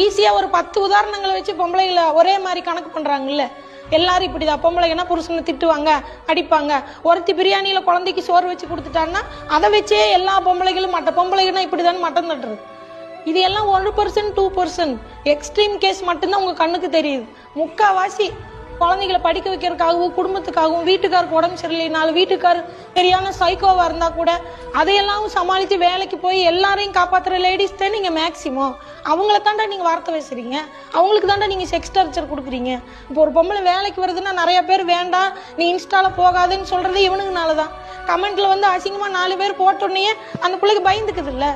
ஈஸியா ஒரு பத்து உதாரணங்களை வச்சு பொம்பளைகளை ஒரே மாதிரி கணக்கு பண்றாங்கல்ல. எல்லாரும் இப்படிதான். பொம்பளைங்கன்னா புருஷனை திட்டுவாங்க அடிப்பாங்க. ஒருத்தி பிரியாணியில குழந்தைக்கு சோறு வச்சு கொடுத்துட்டான்னா அதை வச்சே எல்லா பொம்பளைகளும் மட்ட பொம்பளைகள்னா இப்படிதான் மட்டம் தட்டுறது. இது எல்லாம் one percent two percent extreme case மட்டும்தான் உங்க கண்ணுக்கு தெரியுது. முக்காவாசி குழந்தைகளை படிக்க வைக்கிறதுக்காகவும் குடும்பத்துக்காகவும் வீட்டுக்காருக்கு உடம்பு சரியில்லைனாலும் வீட்டுக்கார் சரியான சைக்கோவா இருந்தா கூட அதையெல்லாம் சமாளித்து வேலைக்கு போய் எல்லாரையும் காப்பாத்துற லேடிஸ் தான் நீங்க மேக்சிமம் அவங்கள தாண்டா நீங்க வார்த்தை பேசுறீங்க. அவங்களுக்கு தாண்டா நீங்க செக்ஸ் டார்ச்சர் கொடுக்குறீங்க. இப்போ ஒரு பொம்பளை வேலைக்கு வருதுன்னா நிறைய பேர் வேண்டாம் நீ இன்ஸ்டால போகாதுன்னு சொல்றது இவனுங்கனால தான் கமெண்ட்ல வந்து அசிங்கமா நாலு பேர் போட்டோடனே அந்த பிள்ளைக்கு பயந்துக்குது இல்ல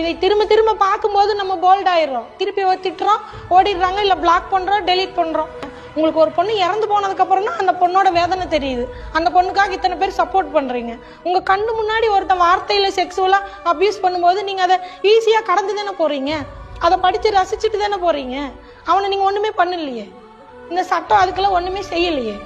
இதை திரும்ப திரும்ப பார்க்கும்போது நம்ம போல்ட் ஆயிடுறோம். திருப்பி திட்டுறோம் ஓடிடுறாங்க இல்ல பிளாக் பண்றோம் டெலீட் பண்றோம். உங்களுக்கு ஒரு பொண்ணு இறந்து போனதுக்கு அப்புறம் தான் அந்த பொண்ணோட வேதனை தெரியுது. அந்த பொண்ணுக்காக இத்தனை பேர் சப்போர்ட் பண்றீங்க. உங்க கண்ணு முன்னாடி ஒருத்தன் வார்த்தையில செக்ஸுவலா அபியூஸ் பண்ணும்போது நீங்க அதை ஈஸியா கடந்து தானே போறீங்க? அதை படிச்சு ரசிச்சுட்டு தானே போறீங்க? அவனை நீங்க ஒண்ணுமே பண்ணலையே. இந்த சட்டம் அதுக்கெல்லாம் ஒண்ணுமே செய்யலையே.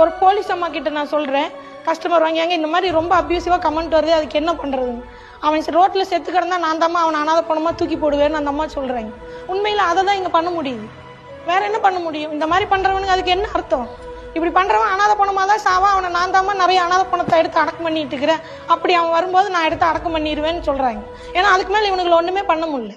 ஒரு போலீஸ் அம்மா கிட்ட நான் சொல்றேன் கஸ்டமர் வாங்கியாங்க இந்த மாதிரி ரொம்ப அபியூசிவா கமெண்ட் வருது அதுக்கு என்ன பண்றதுன்னு. அவன் ரோட்ல செத்து கிடந்தா நான் தான் அவன் அனாதை பணமா தூக்கி போடுவேன்னு அந்த அம்மா சொல்றாங்க. உண்மையில அதை தான் இங்க பண்ண முடியுது. வேற என்ன பண்ண முடியும்? இந்த மாதிரி பண்றவனுக்கு அதுக்கு என்ன அர்த்தம்? இப்படி பண்றவன் அனாதை பணமா தான் சாவா? அவனை நான் தாம்மா நிறைய அனாதை பணத்தை எடுத்து அடக்கம் பண்ணிட்டு இருக்கிறேன். அப்படி அவன் வரும்போது நான் எடுத்து அடக்கம் பண்ணிடுவேன்னு சொல்றாங்க. ஏன்னா அதுக்கு மேல இவனுங்களை ஒண்ணுமே பண்ண முடியல.